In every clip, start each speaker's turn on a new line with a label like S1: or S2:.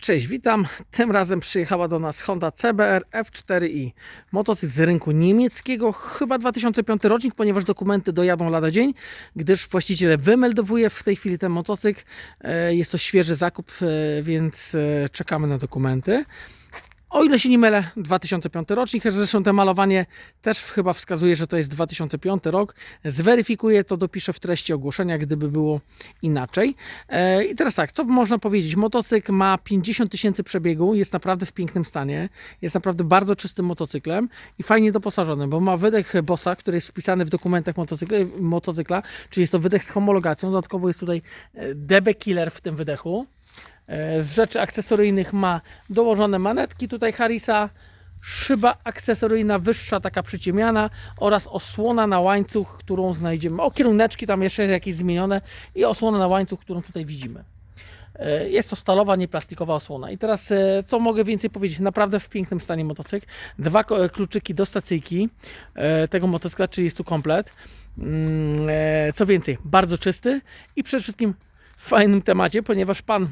S1: Cześć, witam. Tym razem przyjechała do nas Honda CBR F4i. Motocykl z rynku niemieckiego, chyba 2005 rocznik, ponieważ dokumenty dojadą lada dzień, gdyż właściciel wymeldowuje w tej chwili ten motocykl. E, Jest to świeży zakup, e, więc e, czekamy na dokumenty. O ile się nie mylę, 2005 rocznik, zresztą to malowanie też chyba wskazuje, że to jest 2005 rok. Zweryfikuję to, dopiszę w treści ogłoszenia, gdyby było inaczej. E, I teraz tak, co można powiedzieć? Motocykl ma 50 tysięcy przebiegu, jest naprawdę w pięknym stanie, jest naprawdę bardzo czystym motocyklem i fajnie doposażonym, bo ma wydech Bossa, który jest wpisany w dokumentach motocykla, motocykla czyli jest to wydech z homologacją. Dodatkowo jest tutaj e, DB Killer w tym wydechu. E, Z rzeczy akcesoryjnych ma dołożone manetki tutaj Harrisa, szyba akcesoryjna wyższa, taka przyciemiana oraz osłona na łańcuch, którą znajdziemy. O, kierunneczki tam jeszcze jakieś zmienione i osłona na łańcuch, którą tutaj widzimy. E, Jest to stalowa, nie plastikowa osłona. I teraz e, co mogę więcej powiedzieć? Naprawdę w pięknym stanie motocykl. Dwa kluczyki do stacyjki tego motocykla, czyli jest tu komplet. Mm, Co więcej, bardzo czysty i przede wszystkim fajnym temacie, ponieważ pan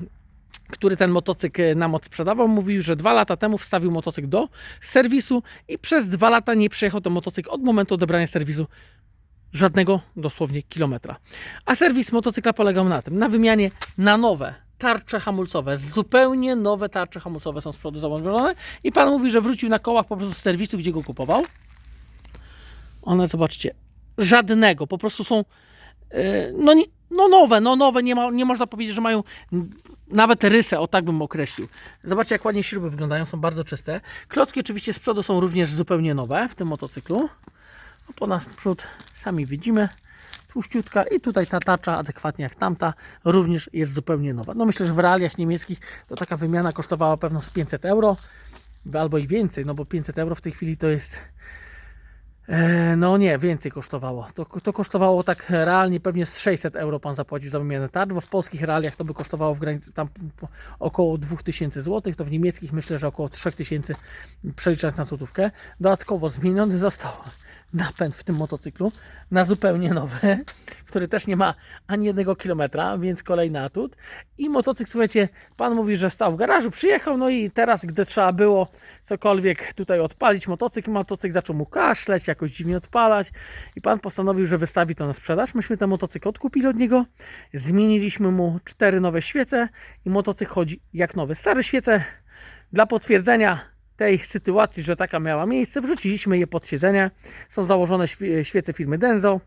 S1: który ten motocykl nam odsprzedawał, mówił, że dwa lata temu wstawił motocykl do serwisu i przez dwa lata nie przejechał ten motocykl od momentu odebrania serwisu żadnego dosłownie kilometra. A serwis motocykla polegał na tym, na wymianie na nowe tarcze hamulcowe, zupełnie nowe tarcze hamulcowe są z przodu założone i pan mówi, że wrócił na kołach po prostu z serwisu, gdzie go kupował. One, zobaczcie, żadnego, po prostu są e, no, nie, no nowe, no nowe, nie, ma, nie można powiedzieć, że mają nawet rysę, o tak bym określił. Zobaczcie, jak ładnie śruby wyglądają, są bardzo czyste. Klocki oczywiście z przodu są również zupełnie nowe w tym motocyklu. No, po nasz przód sami widzimy, tłuściutka i tutaj ta tarcza, adekwatnie jak tamta, również jest zupełnie nowa. No myślę, że w realiach niemieckich to taka wymiana kosztowała pewno z 500 euro, albo i więcej, no bo 500 euro w tej chwili to jest No nie, więcej kosztowało. To, to kosztowało tak realnie pewnie z 600 euro pan zapłacił za wymianę tarcz, bo w polskich realiach to by kosztowało w granicy tam około 2000 zł, to w niemieckich myślę, że około 3000 przeliczać na złotówkę. Dodatkowo zmieniony został napęd w tym motocyklu na zupełnie nowy, który też nie ma ani jednego kilometra, więc kolejny atut. I motocykl, słuchajcie, pan mówi, że stał w garażu, przyjechał, no i teraz, gdy trzeba było cokolwiek tutaj odpalić motocykl, motocykl zaczął mu kaszleć, jakoś dziwnie odpalać i pan postanowił, że wystawi to na sprzedaż. Myśmy ten motocykl odkupili od niego, zmieniliśmy mu cztery nowe świece i motocykl chodzi jak nowy. Stare świece dla potwierdzenia tej sytuacji, że taka miała miejsce, wrzuciliśmy je pod siedzenie. Są założone świe- świece firmy Denso.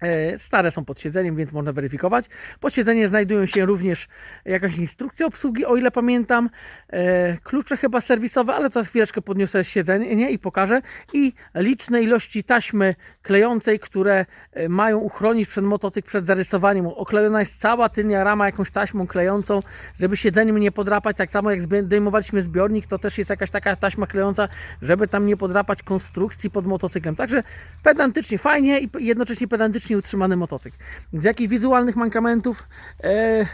S1: E, Stare są pod siedzeniem, więc można weryfikować. Pod siedzeniem znajdują się również jakaś instrukcja obsługi, o ile pamiętam. E, Klucze chyba serwisowe, ale za chwileczkę podniosę siedzenie nie? i pokażę. I liczne ilości taśmy klejącej, które e, mają uchronić przed motocykl przed zarysowaniem. Oklejona jest cała tylnia rama jakąś taśmą klejącą, żeby siedzeniem nie podrapać. Tak samo jak zdejmowaliśmy zbiornik, to też jest jakaś taka taśma klejąca, żeby tam nie podrapać konstrukcji pod motocyklem. Także pedantycznie, fajnie i jednocześnie pedantycznie utrzymany motocykl. Z jakichś wizualnych mankamentów e,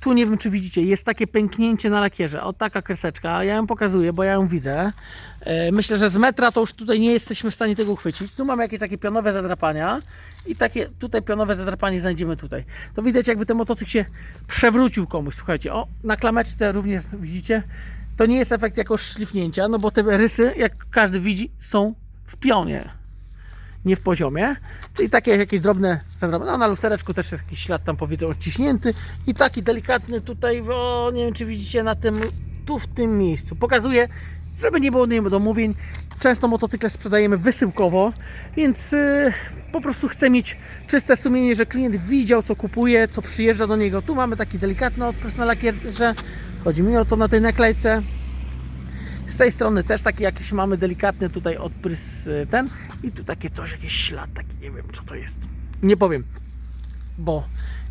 S1: tu nie wiem czy widzicie, jest takie pęknięcie na lakierze. O taka kreseczka, ja ją pokazuję, bo ja ją widzę. E, myślę, że z metra to już tutaj nie jesteśmy w stanie tego uchwycić. Tu mamy jakieś takie pionowe zadrapania i takie tutaj pionowe zadrapanie znajdziemy tutaj. To widać jakby ten motocykl się przewrócił komuś, słuchajcie. O, na klameczce również widzicie. To nie jest efekt jakoś szlifnięcia, no bo te rysy, jak każdy widzi, są w pionie nie w poziomie, czyli takie jakieś drobne. No na lustereczku też jest jakiś ślad tam powiedzmy odciśnięty i taki delikatny tutaj, o, nie wiem czy widzicie na tym, tu w tym miejscu. Pokazuję, żeby nie było niedomówień. Często motocykle sprzedajemy wysyłkowo, więc yy, po prostu chcę mieć czyste sumienie, że klient widział co kupuje, co przyjeżdża do niego. Tu mamy taki delikatny odprys na lakierze. Chodzi mi o to na tej naklejce. Z tej strony też taki jakiś mamy delikatny tutaj odprys y, ten i tu takie coś, jakiś ślad taki, nie wiem co to jest. Nie powiem, bo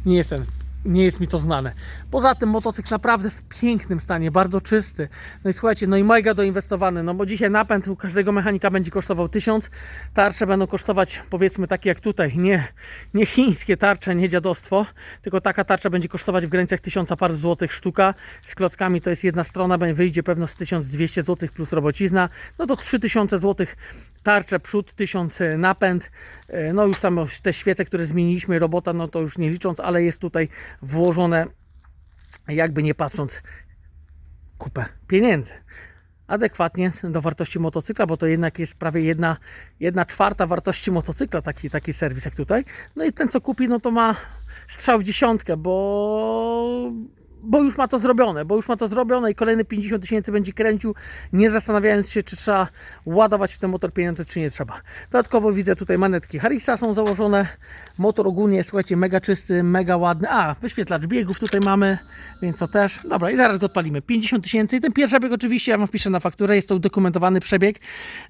S1: nie jestem, nie jest mi to znane. Poza tym motocykl naprawdę w pięknym stanie, bardzo czysty. No i słuchajcie, no i mega doinwestowany, no bo dzisiaj napęd u każdego mechanika będzie kosztował 1000, tarcze będą kosztować powiedzmy takie jak tutaj, nie, nie chińskie tarcze, nie dziadostwo, tylko taka tarcza będzie kosztować w granicach 1000 par złotych sztuka, z klockami to jest jedna strona, wyjdzie pewno z 1200 zł plus robocizna, no to 3000 zł tarcze przód, 1000 napęd, E, no już tam te świece, które zmieniliśmy, robota, no to już nie licząc, ale jest tutaj włożone jakby nie patrząc kupę pieniędzy. Adekwatnie do wartości motocykla, bo to jednak jest prawie jedna, jedna czwarta wartości motocykla taki, taki serwis jak tutaj. No i ten co kupi, no to ma strzał w dziesiątkę, bo, bo już ma to zrobione, bo już ma to zrobione i kolejne 50 tysięcy będzie kręcił, nie zastanawiając się, czy trzeba ładować w ten motor pieniądze, czy nie trzeba. Dodatkowo widzę tutaj manetki Harrisa są założone, motor ogólnie, słuchajcie, mega czysty, mega ładny, a wyświetlacz biegów tutaj mamy, więc to też, dobra i zaraz go odpalimy, 50 tysięcy i ten pierwszy bieg oczywiście ja Wam wpiszę na fakturę, jest to udokumentowany przebieg,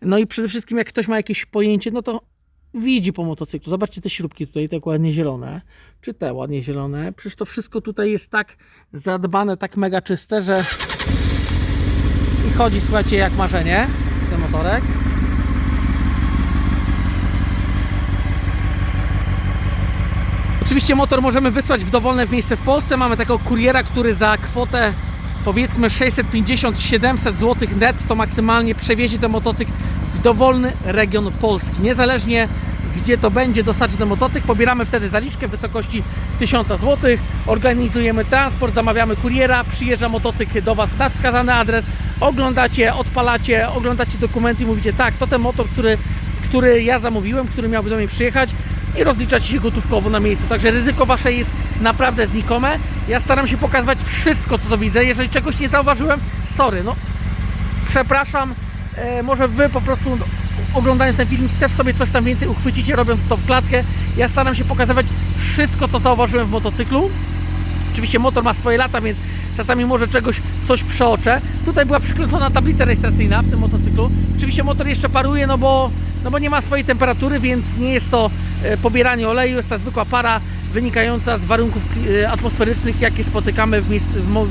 S1: no i przede wszystkim jak ktoś ma jakieś pojęcie, no to widzi po motocyklu. Zobaczcie te śrubki tutaj, tak ładnie zielone. Czy te ładnie zielone? Przecież to wszystko tutaj jest tak zadbane, tak mega czyste, że i chodzi, słuchajcie, jak marzenie ten motorek. Oczywiście motor możemy wysłać w dowolne miejsce w Polsce. Mamy takiego kuriera, który za kwotę powiedzmy 650-700 zł net to maksymalnie przewiezie ten motocykl dowolny region Polski. Niezależnie gdzie to będzie dostarczy ten motocykl, pobieramy wtedy zaliczkę w wysokości 1000 zł, organizujemy transport, zamawiamy kuriera, przyjeżdża motocykl do Was na wskazany adres, oglądacie, odpalacie, oglądacie dokumenty i mówicie tak, to ten motor, który, który ja zamówiłem, który miałby do mnie przyjechać i rozliczacie się gotówkowo na miejscu. Także ryzyko Wasze jest naprawdę znikome. Ja staram się pokazywać wszystko, co to widzę. Jeżeli czegoś nie zauważyłem, sorry, no przepraszam, może Wy po prostu oglądając ten filmik też sobie coś tam więcej uchwycicie, robiąc tą klatkę. Ja staram się pokazywać wszystko, co zauważyłem w motocyklu. Oczywiście motor ma swoje lata, więc czasami może czegoś, coś przeoczę. Tutaj była przykręcona tablica rejestracyjna w tym motocyklu. Oczywiście motor jeszcze paruje, no bo, no bo nie ma swojej temperatury, więc nie jest to e, pobieranie oleju, jest to zwykła para wynikająca z warunków e, atmosferycznych, jakie spotykamy w,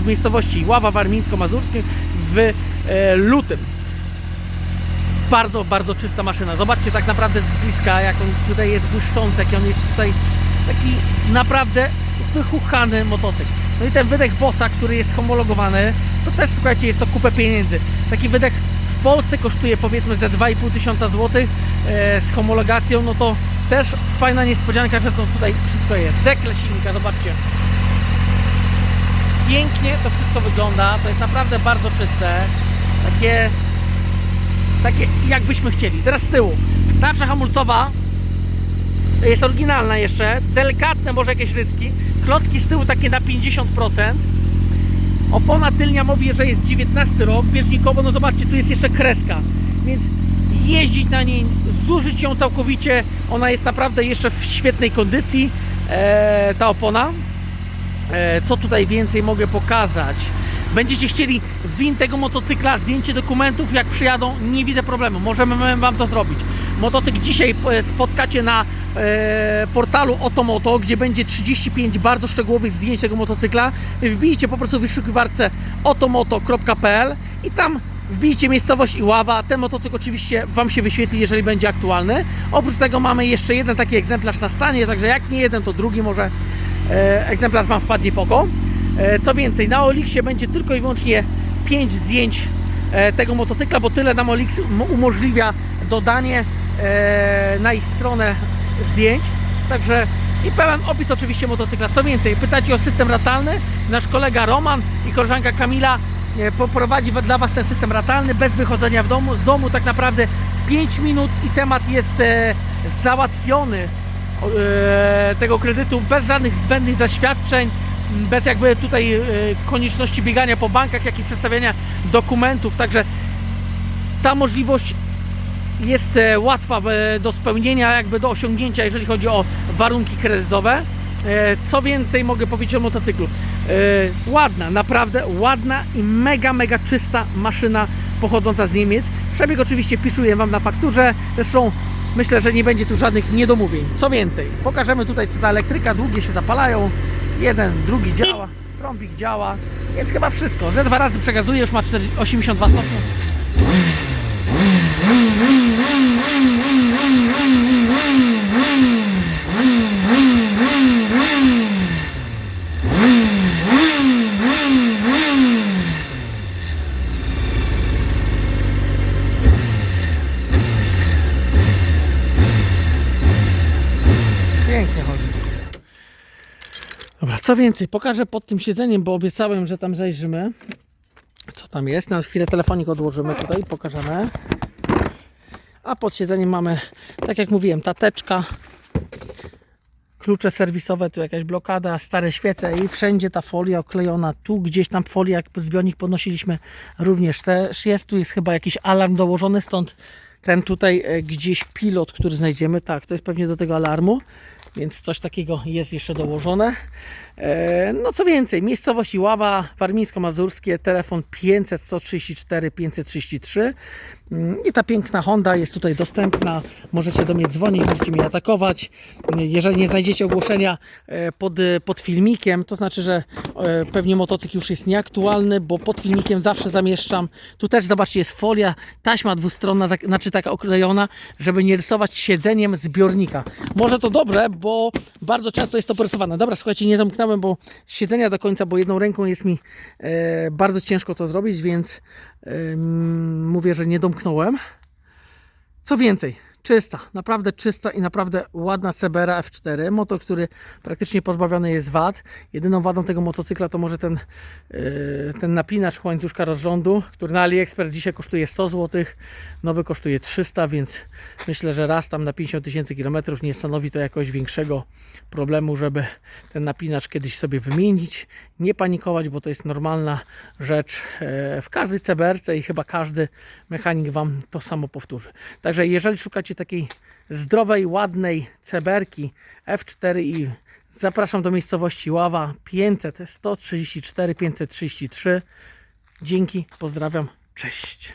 S1: miejscowości Ława Warmińsko-Mazurskim w e, lutym bardzo, bardzo czysta maszyna. Zobaczcie tak naprawdę z bliska, jak on tutaj jest błyszczący, jaki on jest tutaj taki naprawdę wychuchany motocykl. No i ten wydech Bossa, który jest homologowany, to też słuchajcie, jest to kupę pieniędzy. Taki wydech w Polsce kosztuje powiedzmy ze 2,5 tysiąca złotych e, z homologacją, no to też fajna niespodzianka, że to tutaj wszystko jest. Dekle silnika, zobaczcie. Pięknie to wszystko wygląda, to jest naprawdę bardzo czyste. Takie takie jakbyśmy chcieli. Teraz z tyłu. Tarcza hamulcowa jest oryginalna jeszcze, delikatne może jakieś ryski. Klocki z tyłu takie na 50%. Opona tylnia mówi, że jest 19 rok, bieżnikowo, no zobaczcie, tu jest jeszcze kreska, więc jeździć na niej, zużyć ją całkowicie, ona jest naprawdę jeszcze w świetnej kondycji, e, ta opona. E, co tutaj więcej mogę pokazać? Będziecie chcieli win tego motocykla, zdjęcie dokumentów, jak przyjadą, nie widzę problemu, możemy Wam to zrobić. Motocykl dzisiaj e, spotkacie na e, portalu Otomoto, gdzie będzie 35 bardzo szczegółowych zdjęć tego motocykla. Wbijcie po prostu w wyszukiwarce otomoto.pl i tam wbijcie miejscowość Iława. Ten motocykl oczywiście Wam się wyświetli, jeżeli będzie aktualny. Oprócz tego mamy jeszcze jeden taki egzemplarz na stanie, także jak nie jeden, to drugi może e, egzemplarz Wam wpadnie w oko. E, Co więcej, na Olixie będzie tylko i wyłącznie 5 zdjęć e, tego motocykla, bo tyle nam Olix umożliwia dodanie e, na ich stronę zdjęć. Także i pełen opis oczywiście motocykla. Co więcej, pytacie o system ratalny. Nasz kolega Roman i koleżanka Kamila poprowadzi wa- dla Was ten system ratalny bez wychodzenia w domu, z domu. Tak naprawdę 5 minut i temat jest załatwiony tego kredytu bez żadnych zbędnych zaświadczeń, bez jakby tutaj e, konieczności biegania po bankach, jak i przedstawiania dokumentów. Także ta możliwość jest e, łatwa e, do spełnienia, jakby do osiągnięcia, jeżeli chodzi o warunki kredytowe. Co więcej mogę powiedzieć o motocyklu? Ładna, naprawdę ładna i mega, mega czysta maszyna pochodząca z Niemiec. Przebieg oczywiście wpisuję Wam na fakturze, zresztą myślę, że nie będzie tu żadnych niedomówień. Co więcej, pokażemy tutaj, co ta elektryka, długie się zapalają, jeden, drugi działa, trąbik działa, więc chyba wszystko. Ze dwa razy przegazuje, już ma 40 82 stopnie. Pięknie chodzi. Dobra, co więcej, pokażę pod tym siedzeniem, bo obiecałem, że tam zajrzymy. co tam jest. Na chwilę telefonik odłożymy tutaj, pokażemy. A pod siedzeniem mamy, tak jak mówiłem, tateczka, klucze serwisowe, tu jakaś blokada, stare świece i wszędzie ta folia oklejona. Tu gdzieś tam folia, jak zbiornik podnosiliśmy, również też jest. Tu jest chyba jakiś alarm dołożony, stąd ten tutaj e, gdzieś pilot, który znajdziemy. Tak, to jest pewnie do tego alarmu, więc coś takiego jest jeszcze dołożone. E, No co więcej, miejscowość Iława, warmińsko-mazurskie, telefon 500 134 533 Mm, i ta piękna Honda jest tutaj dostępna. Możecie do mnie dzwonić, możecie mnie atakować. Jeżeli nie znajdziecie ogłoszenia e, pod, pod filmikiem, to znaczy, że e, pewnie motocykl już jest nieaktualny, bo pod filmikiem zawsze zamieszczam. Tu też zobaczcie, jest folia, taśma dwustronna, znaczy taka oklejona, żeby nie rysować siedzeniem zbiornika. Może to dobre, bo bardzo często jest to porysowane. Dobra, słuchajcie, nie zamknąłem, bo siedzenia do końca, bo jedną ręką jest mi e, bardzo ciężko to zrobić, więc e, mówię, że nie domknąłem. Co więcej, czysta, naprawdę czysta i naprawdę ładna CBR F4. Motor, który praktycznie pozbawiony jest wad. Jedyną wadą tego motocykla to może ten, yy, ten napinacz łańcuszka rozrządu, który na AliExpress dzisiaj kosztuje 100 zł, nowy kosztuje 300, więc myślę, że raz tam na 50 tysięcy kilometrów nie stanowi to jakoś większego problemu, żeby ten napinacz kiedyś sobie wymienić. Nie panikować, bo to jest normalna rzecz e, w każdej CBRC i chyba każdy mechanik Wam to samo powtórzy. Także jeżeli szukacie takiej zdrowej, ładnej CBRki F4i zapraszam do miejscowości Ława 500 134 533. Dzięki, pozdrawiam, cześć.